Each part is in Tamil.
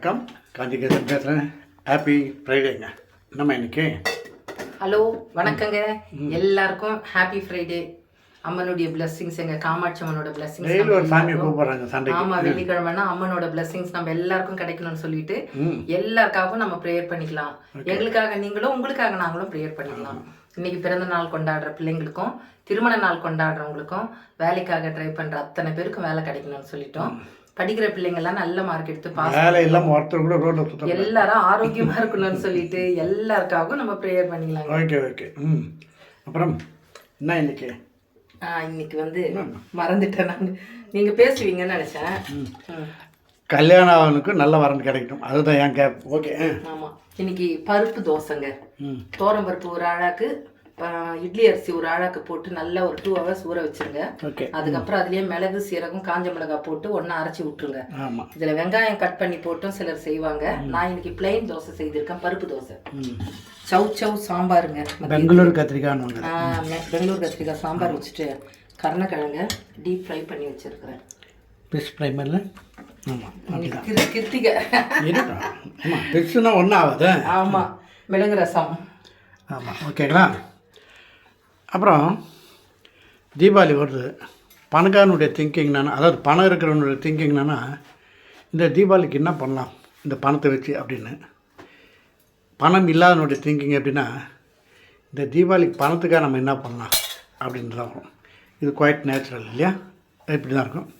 வணக்கம். காஞ்சிகேசன் பேசுகிறேன் ஹாப்பி ஃப்ரைடேங்க நம்ம இன்னைக்கு? ஹலோ வணக்கங்க. எல்லாருக்கும் ஹாப்பி ஃப்ரைடே அம்மனுடைய பிளெஸ்ஸிங்ஸ் எங்க காமாட்சி அம்மனோட பிளெஸ்ஸிங்ஸ் ஆமா வெள்ளிக்கிழமைனா அம்மனோட பிளெஸ்ஸிங்ஸ் நம்ம எல்லாருக்கும் கிடைக்கணும்னு சொல்லிட்டு எல்லாருக்காகவும் நம்ம ப்ரேயர் பண்ணிக்கலாம். எங்களுக்காக நீங்களும் உங்களுக்காக நாங்களும் ப்ரேயர் பண்ணிக்கலாம். இன்னைக்கு பிறந்த நாள் கொண்டாடுற பிள்ளைங்களுக்கும் திருமண நாள் கொண்டாடுறவங்களுக்கும் வேலைக்காக ட்ரை பண்ற அத்தனை பேருக்கும் வேலை கிடைக்கணும்னு சொல்லிட்டோம். படிக்கிற பிள்ளைங்கெல்லாம் நல்ல மார்க் எடுத்து பாஸ் வேலை இல்லாமல் ஒருத்தர் கூட ரோட்டில் சுத்த எல்லாரும் ஆரோக்கியமா இருக்கணும்னு சொல்லிட்டு எல்லாருக்காகவும் நம்ம ப்ரேயர் பண்ணிக்கலாம் ஓகே ஓகே ம். அப்புறம் என்ன இன்னைக்கு? ஆ, இன்னைக்கு வந்து மறந்துட்டேன் நான். நீங்க பேசுவீங்கன்னு நினைச்சேன். கல்யாணம் ஆகனுக்கு நல்ல வரன் கிடைக்கட்டும். அதுதான் என் கேப் ஓகே ஆமா. இன்னைக்கு பருப்பு தோசைங்க. ம். தோரம் பருப்பு ஒரு ஆ, இட்லி அரிசி ஒரு ஆழாக்கு போட்டு நல்லா ஒரு டூ ஹவர்ஸ் ஊற வச்சிருங்க. அதுக்கப்புறம் அதுலயே மிளகு சீரகம் காஞ்ச மிளகாய் போட்டு ஒண்ணா அரைச்சி விட்டுருங்க. ஆமாம் இதுல வெங்காயம் கட் பண்ணி போட்டும் சிலர் செய்வாங்க. நான் இன்னைக்கு பிளெயின் தோசை செய்திருக்கேன் பருப்பு தோசை. சவ் சவ் சாம்பாருங்க. பெங்களூர் மெ- பெங்களூர் கத்திரிக்காய் சாம்பார் வச்சுட்டு கருணக்கிழங்க டீப் ஃப்ரை பண்ணி வச்சிருக்கிறேன். ஃபிஷ் ப்ரைமரில் ஆமாம் இன்னைக்கு கிரு- கிருத்திகை. ஆமாம் ஃபிஷ்ஷுனா ஒன்றும் ஆகாது ஆமா மிளகு ரசம். ஆமாம் ஓகேங்களா அப்புறம் தீபாவளி வருது. பணக்காரனுடைய திங்கிங் என்னன்னா அதாவது பணம் இருக்கிறவனுடைய திங்கிங் என்னென்னா இந்த தீபாவளிக்கு என்ன பண்ணலாம்? இந்த பணத்தை வச்சு அப்படின்னு. பணம் இல்லாதவனுடைய திங்கிங் அப்படின்னா இந்த தீபாவளிக்கு பணத்துக்காக நம்ம என்ன பண்ணலாம்? அப்படின்னு தான் வரும். இது குவைட் நேச்சுரல் இல்லையா? இப்படி தான் இருக்கும்.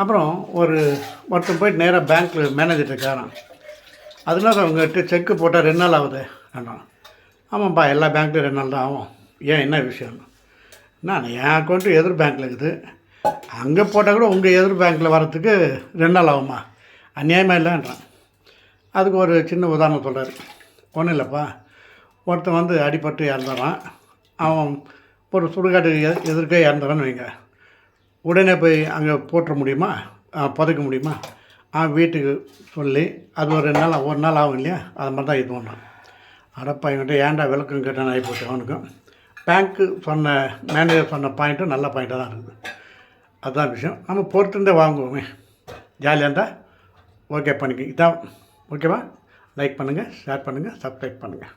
அப்புறம் ஒரு ஒருத்தன் போயிட்டு நேராக பேங்க்கில் மேனேஜர்கிட்ட இருக்காரான் அதனால அவங்ககிட்ட செக்கு போட்டால் ரெண்டு நாள் ஆகுது? வேண்டாம் ஆமாம்ப்பா எல்லா பேங்க்லையும் ரெண்டு நாள் தான் ஆகும். ஏன் என்ன விஷயம்? நான் என் அக்கௌண்ட்டு எதிர் பேங்க்கில் இருக்குது. அங்கே போட்டால் கூட உங்கள் எதிர் பேங்க்கில் வரத்துக்கு ரெண்டு நாள் ஆகுமா? அநியாயமாக இல்லைன்றான். அதுக்கு ஒரு சின்ன உதாரணம் சொல்கிறார் ஒன்றும் இல்லைப்பா. ஒருத்தன் வந்து அடிபட்டு இறந்துறான். அவன் ஒரு சுடுகாட்டு எ- எதிர்க்க இறந்துறான்னு வைங்க. உடனே போய் அங்கே போட்டுற முடியுமா? ஆ, புதைக்க முடியுமா? அவன் வீட்டுக்கு சொல்லி அது ஒரு ரெண்டு நாள் ஒரு நாள் ஆகும் இல்லையா? அது மாதிரி தான் இது பண்ணான். அடப்பா இவன்கிட்ட ஏன்டா விளக்கம் கேட்டான் ஆகி போச்சு அவனுக்கும். பேங்க்கு சொன்ன மேனேஜர் சொன்ன பாயிண்ட்டும் நல்ல பாயிண்ட்டாக தான் இருக்குது. அதுதான் விஷயம். நம்ம பொறுத்துருந்தே வாங்குவோமே. ஜாலியாக இருந்தால் ஓகே பண்ணிக்க இதான். ஓகேவா லைக் பண்ணுங்கள் ஷேர் பண்ணுங்கள் சப்ஸ்கிரைப் பண்ணுங்கள்